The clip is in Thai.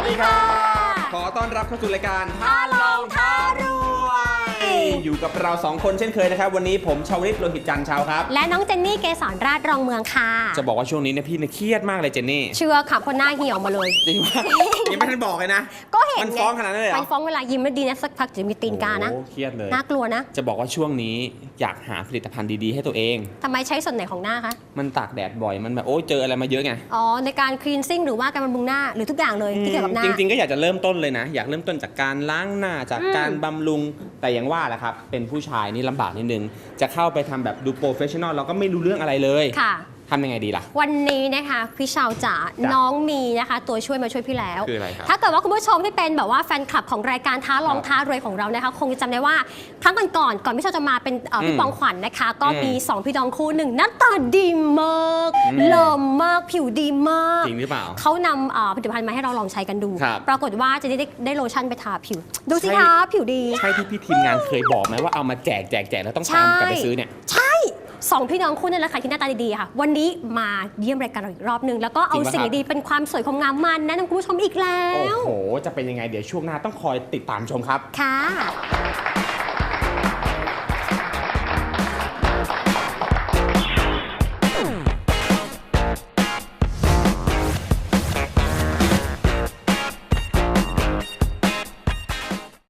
สดีค่ะ ขอต้อนรับเข้าสู่รายการ ท่าลองท่ารวย อยู่กับเราสองคนเช่นเคยนะครับ วันนี้ผมชาวริตโลหิตจันทร์ชาวครับ และน้องเจนนี่เกสรราชรองเมืองค่ะ จะบอกว่าช่วงนี้เนี่ยพี่เนี่ยเครียดมากเลยเจนนี่ เชื่อค่ะเพราะหน้าเหี่ยวมาเลย จริงว่ายังไม่ทันบอกเลยนะ ก็เห็นมันไฟ้องขนาดนั้นเลยเหรอมันฟ้องเวลายิ้มแล้วดีนะสักพักจะมีตีนกานะโอ้เครียดเลยน่ากลัวนะ จะบอกว่าช่วงนี้อยากหาผลิตภัณฑ์ดีๆ ให้ตัวเองทำไมใช้ส่วนไหนของหน้าคะมันตากแดดบ่อยมันแบบโอ้ยเจออะไรมาเยอะไงอ๋อในการคลีนซิ่งหรือว่าการบำรุงหน้าหรือทุกอย่างเลยที่เกี่ยวกับหน้าจริงๆก็อยากจะเริ่มต้นเลยนะ อยากเริ่มต้นจากการล้างหน้าจากอืมการบำรุงแต่อย่างว่าแหละครับเป็นผู้ชายนี่ลำบากนิดนึง จะเข้าไปทำแบบดูโปรเฟชชั่นอลเราก็ไม่รู้เรื่องอะไรเลย ค่ะ ทำยังไงดีล่ะ วันนี้นะคะพี่ชาวจ๋าจ้ะน้องมีนะคะ ตัวช่วยมาช่วยพี่แล้ว คืออะไรครับถ้าเกิดว่าคุณผู้ชมที่เป็นแบบว่าแฟนคลับของรายการท้าลองครับท้ารวยของเรานะคะ คงจะจำได้ว่าครั้งก่อนๆก่อนพี่ชาวจะมาเป็นเอ่ออมพี่ปองขวัญนะคะ ก็อืมมี 2 พี่น้องคู่หนึ่งหน้าตาดีมากอืมเลิมมากผิวดีมาก จริงหรือเปล่า เขานำเอ่อผลิตภัณฑ์มาให้เราลองใช้กันดู ครับปรากฏว่าจะได้ได้ได้โลชั่นไปทาผิว ดูสิใช่ คะผิวดี ใช่ที่พี่ทีมงานเคยบอกไหมว่าเอามาแจกแจกแจกแล้วต้องตามกลับไปซื้อเนี่ย ใช่ สองพี่น้องคู่นั่นแหละค่ะที่หน้าตาดีๆค่ะ วันนี้มาเยี่ยมรายการเราอีกรอบหนึ่งแล้วก็เอาจริงปะ สิ่งครับดีๆเป็นความสวยความงามมาแนะนำคุณผู้ชมอีกแล้โอ้วโห จะเป็นยังไงเดี๋ยวช่วงหน้าต้องคอยติดตามชมครับ ค่ะ